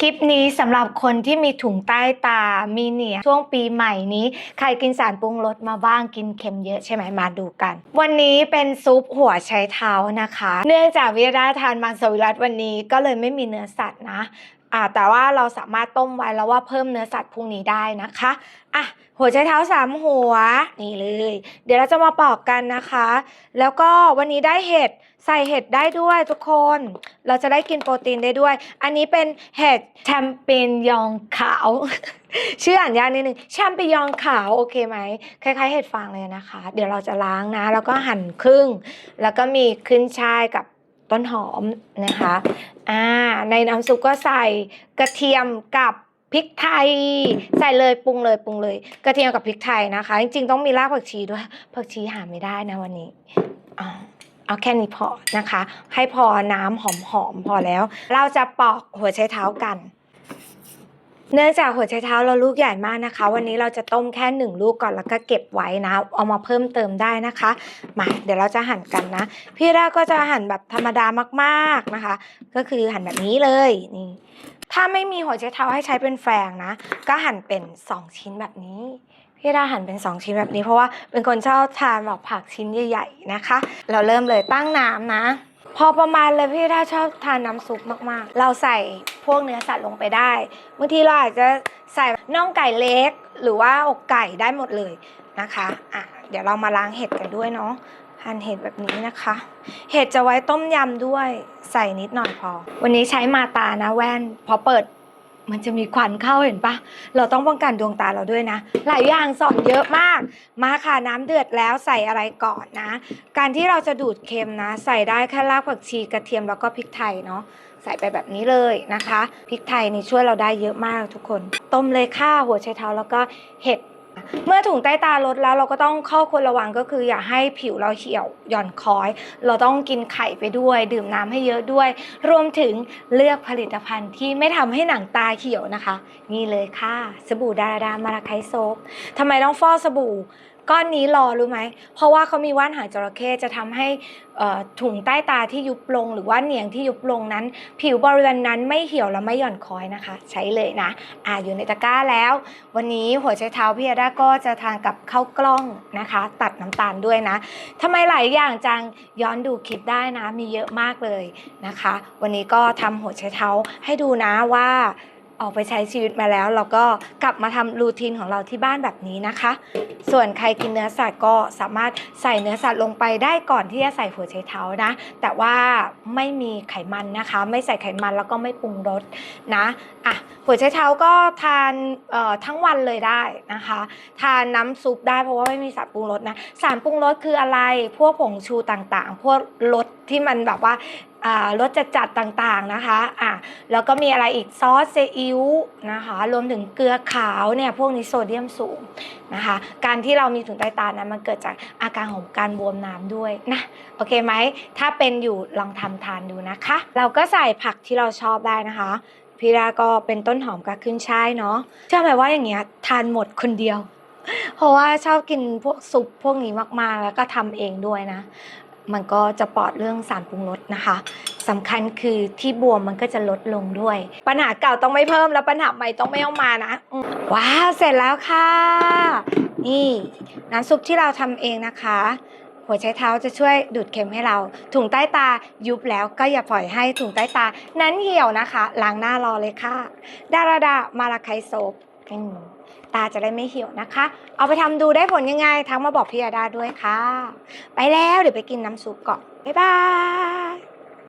คลิปนี้สำหรับคนที่มีถุงใต้ตา มีเหนียช่วงปีใหม่นี้ ใครกินสารปรุงรสมาบ้างกินเค็มเยอะใช่ไหมมาดูกัน วันนี้เป็นซุปหัวไชเท้านะคะ เนื่องจากวิราทานมังสวิรัตวันนี้ก็เลยไม่มีเนื้อสัตว์นะ อ่าแต่ว่าเราสามารถต้มไว้แล้วว่าเพิ่มเนื้อสัตว์พรุ่งนี้ได้นะคะอะหัวไชเท้าสามหัวนี่เลย เดี๋ยวเราจะมาปอกกันนะคะ แล้วก็วันนี้ได้เห็ดใส่เห็ดได้ด้วยทุกคน เราจะได้กินโปรตีนได้ด้วย อันนี้เป็นเห็ดแชมเปญยองขาว ชื่ออ่านยากนิดนึงแชมเปญยองขาวโอเคไหมคล้ายๆเห็ดฟางเลยนะคะ เดี๋ยวเราจะล้างนะ แล้วก็หั่นครึ่ง แล้วก็มีขึ้นช่ายกับ ต้นหอมนะคะอ่าในน้ำซุปก็ใส่กระเทียมกับพริกไทย ใส่เลยปรุงเลยปรุงเลย กระเทียมกับพริกไทยนะคะ จริงๆ ต้องมีรากผักชีด้วยผักชีหาไม่ได้นะวันนี้อ่าเอาแค่นี้พอนะคะ ให้พอน้ำหอมๆพอแล้ว เราจะปอกหัวไชเท้ากัน เนื่องจากหัวไชเท้าเราลูกใหญ่มากนะคะ วันนี้เราจะต้มแค่หนึ่งลูกก่อนแล้วก็เก็บไว้นะ เอามาเพิ่มเติมได้นะคะมาเดี๋ยวเราจะหั่นกันนะ พี่แรกก็จะหั่นแบบธรรมดามากๆนะคะ ก็คือหั่นแบบนี้เลยนี่ถ้าไม่มีหัวไชเท้าให้ใช้เป็นแฟงนะ ก็หั่นเป็นสองชิ้นแบบนี้พี่ดาหั่นเป็นสองชิ้นแบบนี้เพราะว่าเป็นคนชอบทานแบบผักชิ้นใหญ่ๆนะคะ เราเริ่มเลยตั้งน้ำนะ พอประมาณเลยพี่ถ้าชอบทานน้ำซุปมากๆ เราใส่พวกเนื้อสัตว์ลงไปได้บางทีเราอาจจะใส่น่องไก่เล็ก หรือว่าอกไก่ได้หมดเลยนะคะอะเดี๋ยวเรามาล้างเห็ดกันด้วยเนาะหั่นเห็ดแบบนี้นะคะ เห็ดจะไว้ต้มยำด้วยใส่นิดหน่อยพอ วันนี้ใช้มาตานะแว่น พอเปิด มันจะมีควันเข้าเห็นปะ เราต้องป้องกันดวงตาเราด้วยนะ หลายอย่างส่องเยอะมาก มาค่ะน้ำเดือดแล้วใส่อะไรก่อนนะ การที่เราจะดูดเค็มนะ ใส่ได้แค่รากผักชีกระเทียมแล้วก็พริกไทยเนาะใส่ไปแบบนี้เลยนะคะพริกไทยนี่ช่วยเราได้เยอะมากทุกคน ต้มเลยค่ะหัวไชเท้าแล้วก็เห็ด เมื่อถุงใต้ตาลดแล้วเราก็ต้องเข้าควรระวังก็คือ อย่าให้ผิวเราเหี่ยวหย่อนคล้อย เราต้องกินไข่ไปด้วย ดื่มน้ำให้เยอะด้วย รวมถึงเลือกผลิตภัณฑ์ที่ไม่ทำให้หนังตาเขียวนะคะ นี่เลยค่ะ สบู่ดาราดามาราไคโซฟทำไมต้องฟอกสบู่ ก้อนนี้รอรู้ไหม เพราะว่าเขามีว่านหางจระเข้จะทำให้ถุงใต้ตาที่ยุบลง หรือว่าเหนียงที่ยุบลงนั้น ผิวบริเวณนั้นไม่เหี่ยวและไม่หย่อนคล้อยนะคะ ใช้เลยนะอ่าอยู่ในตะกร้าแล้ว วันนี้หัวใจเท้าพี่อาด้าก็จะทานกับข้าวกล้องนะคะ ตัดน้ำตาลด้วยนะทำไมหลายอย่างจังย้อนดูคลิปได้นะ มีเยอะมากเลยนะคะ วันนี้ก็ทำหัวใจเท้าให้ดูนะว่า ออกไปใช้ชีวิตมาแล้ว เราก็กลับมาทำรูทีนของเราที่บ้านแบบนี้นะคะ ส่วนใครกินเนื้อสัตว์ก็สามารถใส่เนื้อสัตว์ลงไปได้ก่อนที่จะใส่หัวไชเท้านะ แต่ว่าไม่มีไขมันนะคะ ไม่ใส่ไขมันแล้วก็ไม่ปรุงรสนะอะหัวไชเท้าก็ทานเอ่อทั้งวันเลยได้นะคะ ทานน้ำซุปได้เพราะว่าไม่มีสารปรุงรสนะสารปรุงรสคืออะไรพวกผงชูต่างๆ พวกรสที่มันแบบว่า รสจัดๆต่างๆนะคะอะแล้วก็มีอะไรอีกซอสซีอิ๊วนะคะรวมถึงเกลือขาวเนี่ยพวกนี้โซเดียมสูงนะคะการที่เรามีถุงใต้ตานั้นมันเกิดจากอาการของการบวมน้ำด้วยนะโอเคไหมถ้าเป็นอยู่ลองทำทานดูนะคะ เราก็ใส่ผักที่เราชอบได้นะคะพี่ราก็เป็นต้นหอมกับขึ้นช่ายเนาะเชื่อไหมว่าอย่างเงี้ยทานหมดคนเดียว เพราะว่าชอบกินพวกซุปพวกนี้มากๆ แล้วก็ทำเองด้วยนะ มันก็จะปลอดเรื่องสารปรุงรสนะคะสำคัญคือที่บวมมันก็จะลดลงด้วย ปัญหาเก่าต้องไม่เพิ่มแล้วปัญหาใหม่ต้องไม่เอามานะว้าวเสร็จแล้วค่ะ นี่น้ำซุปที่เราทำเองนะคะ หัวไชเท้าจะช่วยดูดเค็มให้เรา ถุงใต้ตายุบแล้วก็อย่าปล่อยให้ถุงใต้ตา นั้นเหี่ยวนะคะล้างหน้ารอเลยค่ะ ดาราดามาลาไคโซฟอืม ตาจะได้ไม่เหี่ยวนะคะ เอาไปทำดูได้ผลยังไงทักมาบอกพี่อาดาด้วยค่ะ ไปแล้วเดี๋ยวไปกินน้ำซุปก่อน บ๊ายบาย